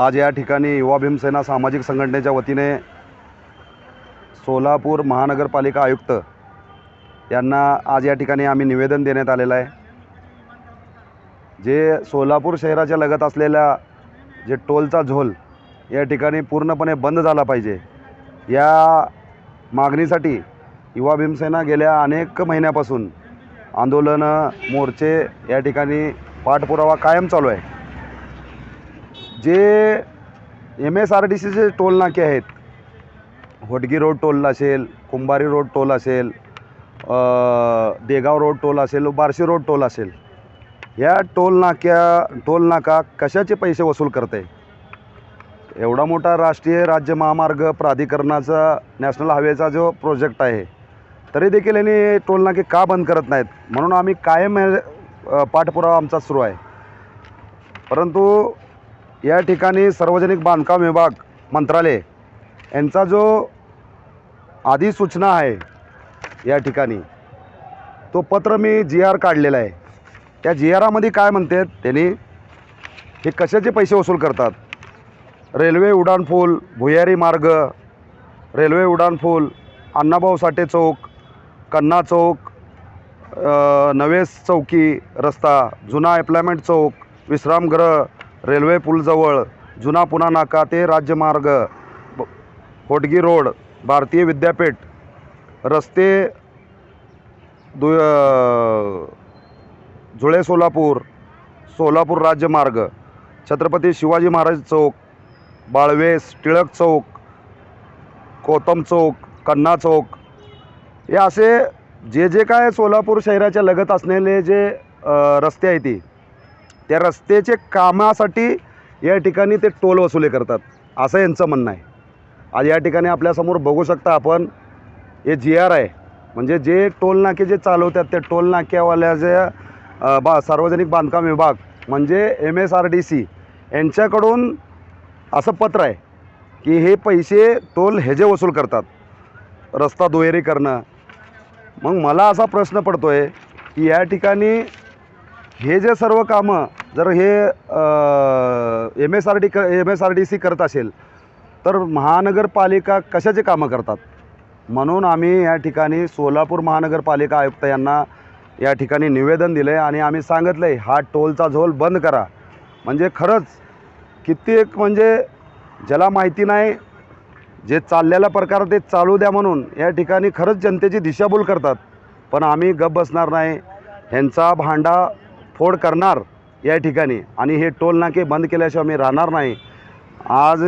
आज या ठिकाणी युवा भीमसेना सामाजिक संघटनेच्या वतीने सोलापूर महानगरपालिका आयुक्त यांना आज या ठिकाणी आम्ही निवेदन देण्यात आलेलं आहे. जे सोलापूर शहराच्या लगत असलेल्या जे टोलचा झोल या ठिकाणी पूर्णपणे बंद झाला पाहिजे या मागणीसाठी युवा भीमसेना गेल्या अनेक महिन्यापासून आंदोलनं मोर्चे या ठिकाणी पाठपुरावा कायम चालू आहे. जे एम एस आर डी सीचे टोलनाके आहेत होटगी रोड टोल असेल कुंभारी रोड टोल असेल देगाव रोड टोल असेल बार्शी रोड टोल असेल या टोलनाक्या टोलनाका कशाचे पैसे वसूल करते एवढा मोठा राष्ट्रीय राज्य महामार्ग प्राधिकरणाचा नॅशनल हायवेचा जो प्रोजेक्ट आहे तरी देखील यांनी टोलनाके का बंद करत नाहीत? म्हणून आम्ही कायम पाठपुरावा आमचा सुरू आहे. परंतु या ठिकाणी सार्वजनिक बांधकाम विभाग मंत्रालय यांचा जो अधिसूचना आहे या ठिकाणी तो पत्र मी जी आर काढलेला आहे. त्या जी आरामध्ये काय म्हणतात त्यांनी हे कशाचे पैसे वसूल करतात? रेल्वे उड्डाणपूल भुयारी मार्ग रेल्वे उड्डाणपूल अण्णाभाऊ साठे चौक कन्ना चौक नवेस चौकी रस्ता जुना एप्लायमेंट चौक विश्रामगृह रेल्वे पूलजवळ जुना पुणा नाका ते राज्यमार्ग ब- होटगी रोड भारतीय विद्यापीठ रस्ते दु जुळे सोलापूर सोलापूर राज्यमार्ग छत्रपती शिवाजी महाराज चौक बाळवेस टिळक चौक कोतम चौक कन्ना चौक हे असे जे जे काय सोलापूर शहराच्या लगत असलेले जे रस्ते आहेत ती त्या रस्त्याचे कामासाठी या ठिकाणी ते टोल वसुले करतात असं यांचं म्हणणं आहे. आज या ठिकाणी आपल्यासमोर बघू शकता आपण हे जी आर आहे. म्हणजे जे टोल नाके जे चालवतात त्या टोल नाक्यावाल्याचे बा सार्वजनिक बांधकाम विभाग म्हणजे M S R D C यांच्याकडून असं पत्र आहे की हे पैसे टोल हे जे वसूल करतात रस्ता दुहेरी करणं. मग मला असा प्रश्न पडतो आहे की या ठिकाणी हे जे सर्व कामं जर हे एम एस आर डी क M S R D C करत असेल तर महानगरपालिका कशाचे कामं करतात? म्हणून आम्ही या ठिकाणी सोलापूर महानगरपालिका आयुक्त यांना या ठिकाणी निवेदन दिलं आहे आणि आम्ही सांगितलं आहे हा टोलचा झोल बंद करा. म्हणजे खरंच कित्येक म्हणजे ज्याला माहिती नाही जे चाललेला प्रकार ते चालू द्या म्हणून या ठिकाणी खरंच जनतेची दिशाभूल करतात. पण आम्ही गप बसणार नाही ह्यांचा भांडा फोड करणार. या ठिकाणी. आणि हे टोल नाके बंद केल्याशिवाय आम्ही राहणार नाही. आज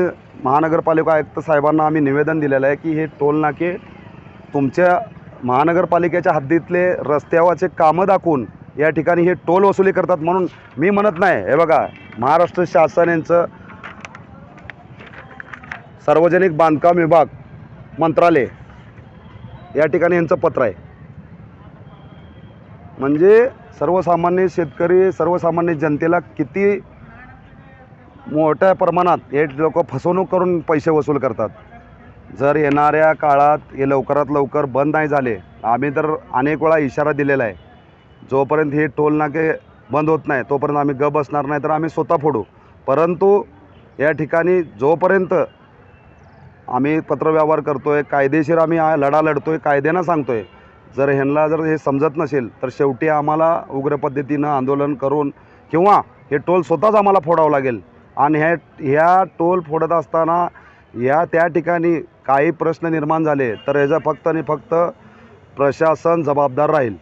महानगरपालिका आयुक्त साहेबांना आम्ही निवेदन दिलेलं आहे की हे टोल नाके तुमच्या महानगरपालिकेच्या हद्दीतले रस्त्यावरचे कामं दाखवून या ठिकाणी हे टोल वसुली करतात म्हणून मी म्हणत नाही. हे बघा महाराष्ट्र शासन यांचं सार्वजनिक बांधकाम विभाग मंत्रालय या ठिकाणी यांचं पत्र आहे. म्हणजे सर्वसामान्य शेतकरी सर्वसामान्य जनतेला किती मोठ्या प्रमाणात हे लोक फसवणूक करून पैसे वसूल करतात? जर येणाऱ्या काळात हे लवकरात लवकर बंद नाही झाले आम्ही तर अनेक वेळा इशारा दिलेला आहे जोपर्यंत हे टोल नाके बंद होत नाही तोपर्यंत आम्ही ग बसणार नाही तर आम्ही स्वतः फोडू. परंतु या ठिकाणी जोपर्यंत आम्ही पत्रव्यवहार करतो आहे कायदेशीर आम्ही लढा लढतो आहे कायद्यानं सांगतो आहे जर ह्यांना जर हे समजत नसेल तर शेवटी आम्हाला उग्र पद्धतीनं आंदोलन करून किंवा हे टोल स्वतःच आम्हाला फोडावं लागेल. आणि ह्या ह्या टोल फोडत असताना या त्या ठिकाणी काही प्रश्न निर्माण झाले तर ह्याचा फक्त आणि फक्त प्रशासन जबाबदार राहील.